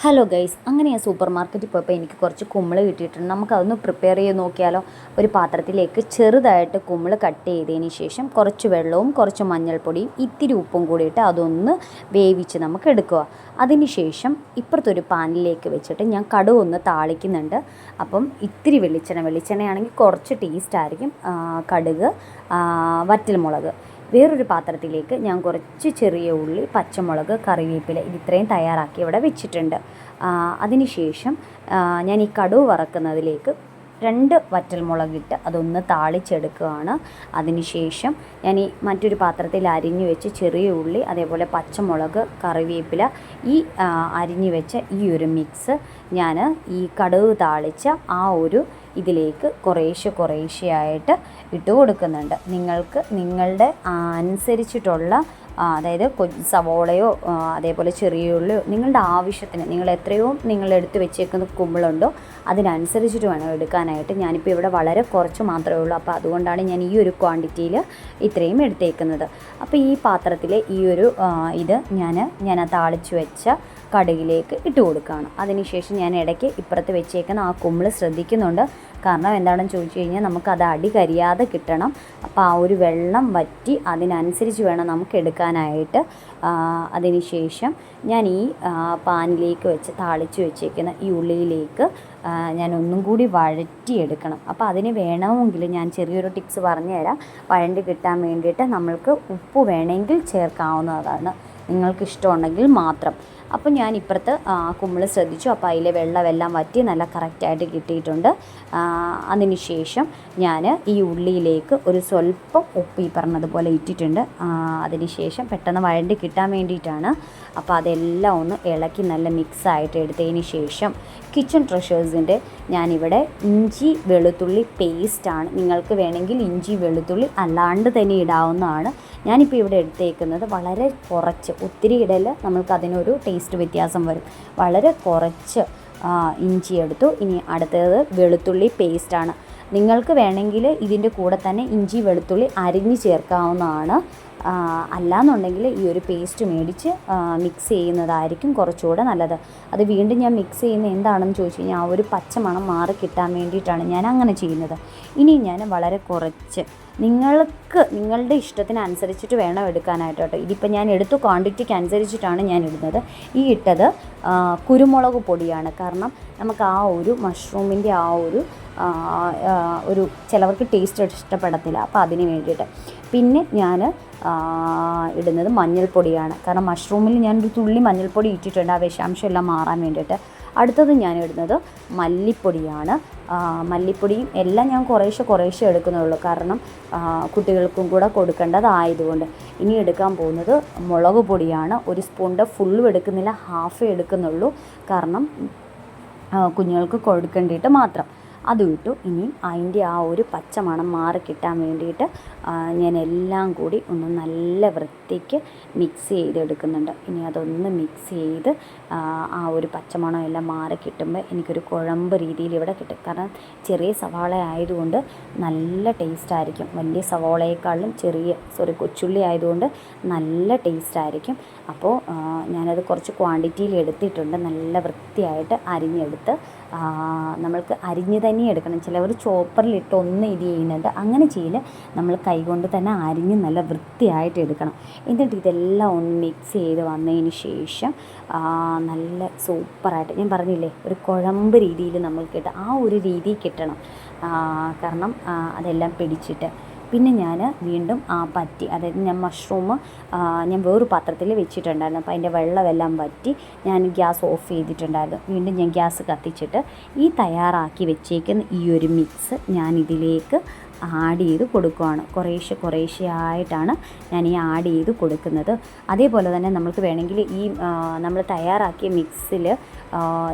Hello guys അങ്ങനെ ഞാൻ super മാർക്കറ്റിൽ പോയപ്പോൾ എനിക്ക് കുറച്ച് കുമ്പിൾ കിട്ടിയിട്ടുണ്ട്. നമുക്കതൊന്ന് പ്രിപ്പയർ ചെയ്ത് നോക്കിയാലോ? ഒരു പാത്രത്തിലേക്ക് ചെറുതായിട്ട് കുമ്പിൾ കട്ട് ചെയ്തതിന് ശേഷം കുറച്ച് വെള്ളവും കുറച്ച് മഞ്ഞൾപ്പൊടിയും ഇത്തിരി ഉപ്പും കൂടിയിട്ട് അതൊന്ന് വേവിച്ച് നമുക്ക് എടുക്കുക. അതിന് ശേഷം ഇപ്പുറത്തൊരു പാനിലേക്ക് വെച്ചിട്ട് ഞാൻ കടുവ ഒന്ന് താളിക്കുന്നുണ്ട്. അപ്പം ഇത്തിരി വെളിച്ചെണ്ണ വെളിച്ചെണ്ണയാണെങ്കിൽ കുറച്ച് ടേസ്റ്റ് ആയിരിക്കും കടുക് വറ്റൽമുളക്. വേറൊരു പാത്രത്തിലേക്ക് ഞാൻ കുറച്ച് ചെറിയ ഉള്ളി പച്ചമുളക് കറിവേപ്പില ഇത് ഇത്രയും തയ്യാറാക്കി ഇവിടെ വെച്ചിട്ടുണ്ട്. അതിനുശേഷം ഞാൻ ഈ കടുവ് വറക്കുന്നതിലേക്ക് രണ്ട് വറ്റൽ വറ്റൽമുളകിട്ട് അതൊന്ന് താളിച്ചെടുക്കുകയാണ്. അതിനുശേഷം ഞാൻ ഈ മറ്റൊരു പാത്രത്തിൽ അരിഞ്ഞു വെച്ച് ചെറിയ ഉള്ളി അതേപോലെ പച്ചമുളക് കറിവേപ്പില ഈ അരിഞ്ഞു വെച്ച ഈ ഒരു മിക്സ് ഞാൻ ഈ കടുക് താളിച്ച ആ ഒരു ഇതിലേക്ക് കുറേശ്ശെ കുറേശ്ശെയായിട്ട് ഇട്ട് കൊടുക്കുന്നുണ്ട്. നിങ്ങൾക്ക് നിങ്ങളുടെ അനുസരിച്ചിട്ടുള്ള അതായത് സവോളയോ അതേപോലെ ചെറിയ ഉള്ളിയോ നിങ്ങളുടെ ആവശ്യത്തിന് നിങ്ങൾ എത്രയോ നിങ്ങൾ എടുത്ത് വെച്ചേക്കുന്ന കുമ്പിളുണ്ടോ അതിനനുസരിച്ചിട്ട് വേണം എടുക്കാനായിട്ട്. ഞാനിപ്പോൾ ഇവിടെ വളരെ കുറച്ച് മാത്രമേ ഉള്ളൂ. അപ്പോൾ അതുകൊണ്ടാണ് ഞാൻ ഈ ഒരു ക്വാണ്ടിറ്റിയിൽ ഇത്രയും എടുത്തേക്കുന്നത്. അപ്പോൾ ഈ പാത്രത്തിൽ ഈ ഒരു ഇത് ഞാൻ ഞാൻ താളിച്ച് വെച്ച കടുകിലേക്ക് ഇട്ട് കൊടുക്കുകയാണ്. അതിനുശേഷം ഞാൻ ഇടയ്ക്ക് ഇപ്പുറത്ത് വെച്ചേക്കുന്ന ആ കുമ്പിൾ ശ്രദ്ധിക്കുന്നുണ്ട്. കാരണം എന്താണെന്ന് ചോദിച്ചു കഴിഞ്ഞാൽ അത് അടി കരിയാതെ കിട്ടണം. അപ്പോൾ ആ ഒരു വെള്ളം വറ്റി അതിനനുസരിച്ച് വേണം നമുക്ക് എടുക്കാനായിട്ട്. അതിനുശേഷം ഞാൻ ഈ പാനിലേക്ക് വെച്ച് താളിച്ച് വെച്ചേക്കുന്ന ഈ ഉള്ളിയിലേക്ക് ഞാൻ ഒന്നും കൂടി വഴറ്റിയെടുക്കണം. അപ്പോൾ അതിന് വേണമെങ്കിൽ ഞാൻ ചെറിയൊരു ടിപ്സ് പറഞ്ഞുതരാം. വഴണ്ടി കിട്ടാൻ വേണ്ടിയിട്ട് നമ്മൾക്ക് ഉപ്പ് വേണമെങ്കിൽ ചേർക്കാവുന്നതാണ്. നിങ്ങൾക്ക് ഇഷ്ടമുണ്ടെങ്കിൽ മാത്രം. അപ്പോൾ ഞാൻ ഇപ്പുറത്ത് കുമ്പിൾ ശ്രദ്ധിച്ചു. അപ്പോൾ അതിലെ വെള്ളമെല്ലാം വറ്റി നല്ല കറക്റ്റായിട്ട് കിട്ടിയിട്ടുണ്ട്. അതിനുശേഷം ഞാൻ ഈ ഉള്ളിയിലേക്ക് ഒരു സ്വല്പം ഉപ്പ് ഈ പറഞ്ഞതുപോലെ ഇട്ടിട്ടുണ്ട്. അതിനുശേഷം പെട്ടെന്ന് വഴണ്ടി കിട്ടാൻ വേണ്ടിയിട്ടാണ്. അപ്പോൾ അതെല്ലാം ഒന്ന് ഇളക്കി നല്ല മിക്സായിട്ട് എടുത്തതിന് ശേഷം കിച്ചൺ ട്രഷേഴ്സിന്റെ ഞാനിവിടെ ഇഞ്ചി വെളുത്തുള്ളി പേസ്റ്റാണ്. നിങ്ങൾക്ക് വേണമെങ്കിൽ ഇഞ്ചി വെളുത്തുള്ളി അല്ലാണ്ട് തന്നെ ഇടാവുന്നതാണ്. ഞാനിപ്പോൾ ഇവിടെ എടുത്തേക്കുന്നത് വളരെ കുറച്ച് ഒത്തിരി ഇടയിൽ നമ്മൾക്ക് അതിനൊരു ടേസ്റ്റ് വ്യത്യാസം വരും. വളരെ കുറച്ച് ഇഞ്ചി എടുത്തു. ഇനി അടുത്തത് വെളുത്തുള്ളി പേസ്റ്റാണ് നിങ്ങൾക്ക് വേണമെങ്കിൽ ഇതിന്റെ കൂടെ തന്നെ ഇഞ്ചി വെളുത്തുള്ളി അരിഞ്ഞ് ചേർക്കാവുന്നതാണ്. അല്ലാന്നുണ്ടെങ്കിൽ ഈ ഒരു പേസ്റ്റ് മേടിച്ച് മിക്സ് ചെയ്യുന്നതായിരിക്കും കുറച്ചുകൂടെ നല്ലത്. അത് വീണ്ടും ഞാൻ മിക്സ് ചെയ്യുന്ന എന്താണെന്ന് ചോദിച്ചു കഴിഞ്ഞാൽ ആ ഒരു പച്ചമണം മാറി കിട്ടാൻ വേണ്ടിയിട്ടാണ് ഞാൻ അങ്ങനെ ചെയ്യുന്നത്. ഇനി ഞാൻ വളരെ കുറച്ച് നിങ്ങൾക്ക് നിങ്ങളുടെ ഇഷ്ടത്തിനനുസരിച്ചിട്ട് വേണം എടുക്കാനായിട്ട് കേട്ടോ. ഇതിപ്പോൾ ഞാൻ എടുത്ത ക്വാണ്ടിറ്റിക്ക് അനുസരിച്ചിട്ടാണ് ഞാൻ ഇടുന്നത്. ഈ ഇട്ടത് കുരുമുളക് പൊടിയാണ്. കാരണം നമുക്ക് ആ ഒരു മഷ്റൂമിന്റെ ആ ഒരു ഒരു ചിലവർക്ക് ടേസ്റ്റ് ഇഷ്ടപ്പെടത്തില്ല. അപ്പോൾ അതിന് വേണ്ടിയിട്ട്. പിന്നെ ഞാൻ ഇടുന്നത് മഞ്ഞൾപ്പൊടിയാണ്. കാരണം മഷ്റൂമിൽ ഞാനൊരു തുള്ളി മഞ്ഞൾപ്പൊടി ഇട്ടിട്ടുണ്ട്. ആ വിഷാംശം എല്ലാം മാറാൻ വേണ്ടിയിട്ട്. അടുത്തത് ഞാൻ ഇടുന്നത് മല്ലിപ്പൊടിയാണ് മല്ലിപ്പൊടിയും എല്ലാം ഞാൻ കുറേശ്ശെ കുറേശ്ശെ എടുക്കുന്നുള്ളൂ കാരണം കുട്ടികൾക്കും കൂടെ കൊടുക്കേണ്ടതായതുകൊണ്ട്. ഇനി എടുക്കാൻ പോകുന്നത് മുളക് പൊടിയാണ്. ഒരു സ്പൂണിന്റെ ഫുള്ളും എടുക്കുന്നില്ല ഹാഫേ എടുക്കുന്നുള്ളൂ. കാരണം കുഞ്ഞുങ്ങൾക്ക് കൊടുക്കേണ്ടിയിട്ട് മാത്രം. അതും വിട്ടു ഇനി അതിന്റെ ആ ഒരു പച്ചമണം മാറി കിട്ടാൻ വേണ്ടിയിട്ട് ഞാൻ എല്ലാം കൂടി ഒന്ന് നല്ല വൃത്തിക്ക് മിക്സ് ചെയ്തെടുക്കുന്നുണ്ട്. ഇനി അതൊന്ന് മിക്സ് ചെയ്ത് ആ, ഒരു പച്ചമണം എല്ലാം മാറി കിട്ടുമ്പോൾ എനിക്കൊരു കുഴമ്പ് രീതിയിൽ ഇവിടെ കിട്ടും. കാരണം ചെറിയ സവാള ആയതുകൊണ്ട് നല്ല ടേസ്റ്റ് ആയിരിക്കും. വലിയ സവാളയേക്കാളും ചെറിയ സോറി കൊച്ചുള്ളി ആയതുകൊണ്ട് നല്ല ടേസ്റ്റ് ആയിരിക്കും. അപ്പോൾ ഞാനത് കുറച്ച് ക്വാണ്ടിറ്റിയിൽ എടുത്തിട്ടുണ്ട്. നല്ല വൃത്തിയായിട്ട് അരിഞ്ഞെടുത്ത് നമ്മൾക്ക് അരിഞ്ഞ് തന്നെ എടുക്കണം. ചിലവർ ചോപ്പറിലിട്ട് ഒന്ന് ഇത് ചെയ്യുന്നുണ്ട്. അങ്ങനെ ചെയ്യില്ല നമ്മൾ കൈകൊണ്ട് തന്നെ അരിഞ്ഞ് നല്ല വൃത്തിയായിട്ട് എടുക്കണം. എന്നിട്ട് ഇതെല്ലാം ഒന്ന് മിക്സ് ചെയ്ത് വന്നതിന് ശേഷം നല്ല സൂപ്പറായിട്ട് ഞാൻ പറഞ്ഞില്ലേ ഒരു കുഴമ്പ് രീതിയിൽ നമ്മൾ കിട്ടുക ആ ഒരു രീതി കിട്ടണം. കാരണം അതെല്ലാം പിടിച്ചിട്ട്. പിന്നെ ഞാൻ വീണ്ടും ആ പറ്റി അതായത് ഞാൻ മഷ്റൂം ഞാൻ വേറൊരു പാത്രത്തിൽ വെച്ചിട്ടുണ്ടായിരുന്നു. അപ്പോൾ അതിന്റെ വെള്ളമെല്ലാം പറ്റി ഞാൻ ഗ്യാസ് ഓഫ് ചെയ്തിട്ടുണ്ടായിരുന്നു. വീണ്ടും ഞാൻ ഗ്യാസ് കത്തിച്ചിട്ട് ഈ തയ്യാറാക്കി വെച്ചേക്കുന്ന ഈ ഒരു മിക്സ് ഞാൻ ഇതിലേക്ക് ആഡ് ചെയ്ത് കൊടുക്കുകയാണ് കുറേശ്ശെ കുറേശ്ശെ ആയിട്ടാണ് ഞാൻ ഈ ആഡ് ചെയ്ത് കൊടുക്കുന്നത്. അതേപോലെ തന്നെ നമുക്ക് വേണമെങ്കിൽ ഈ നമ്മൾ തയ്യാറാക്കിയ മിക്സിൽ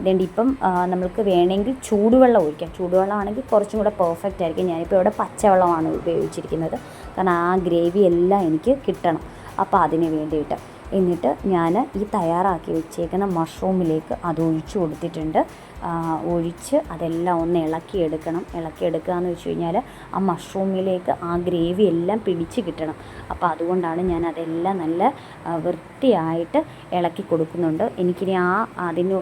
ഇതുണ്ട് ഇപ്പം നമുക്ക് വേണമെങ്കിൽ ചൂടുവെള്ളം ഒഴിക്കാം. ചൂടുവെള്ളം ആണെങ്കിൽ കുറച്ചും കൂടെ പെർഫെക്റ്റ് ആയിരിക്കും. ഞാനിപ്പോൾ ഇവിടെ പച്ചവെള്ളമാണ് ഉപയോഗിച്ചിരിക്കുന്നത്. കാരണം ആ ഗ്രേവി എല്ലാം എനിക്ക് കിട്ടണം. അപ്പോൾ അതിന് വേണ്ടിയിട്ട്. എന്നിട്ട് ഞാൻ ഈ തയ്യാറാക്കി വെച്ചേക്കുന്ന മഷ്റൂമിലേക്ക് അത് ഒഴിച്ചു കൊടുത്തിട്ടുണ്ട്. ഒഴിച്ച് അതെല്ലാം ഒന്ന് ഇളക്കിയെടുക്കണം ഇളക്കിയെടുക്കുക എന്ന് വെച്ച് കഴിഞ്ഞാൽ ആ മഷ്റൂമിലേക്ക് ആ ഗ്രേവി എല്ലാം പിടിച്ച് കിട്ടണം. അപ്പോൾ അതുകൊണ്ടാണ് ഞാൻ അതെല്ലാം നല്ല വൃത്തിയായിട്ട് ഇളക്കി കൊടുക്കുന്നുണ്ട്. എനിക്കിനി ആ അതിന്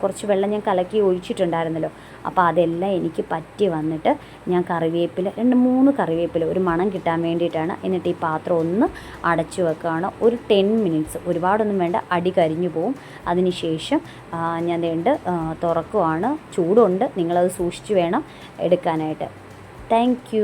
കുറച്ച് വെള്ളം ഞാൻ കലക്കി ഒഴിച്ചിട്ടുണ്ടായിരുന്നല്ലോ. അപ്പോൾ അതെല്ലാം എനിക്ക് പറ്റി വന്നിട്ട് ഞാൻ കറിവേപ്പില രണ്ട് മൂന്ന് കറിവേപ്പില ഒരു മണം കിട്ടാൻ വേണ്ടിയിട്ടാണ് എന്നിട്ട് ഈ പാത്രം ഒന്ന് അടച്ചു വെക്കുകയാണ് ഒരു ടെൻ മിനിറ്റ്സ് ഒരുപാടൊന്നും വേണ്ട അടി കരിഞ്ഞു പോവും. അതിനുശേഷം ഞാൻ വേണ്ട തുറക്കുവാണ്. ചൂടുണ്ട് നിങ്ങളത് സൂക്ഷിച്ച് വേണം എടുക്കാനായിട്ട്. താങ്ക്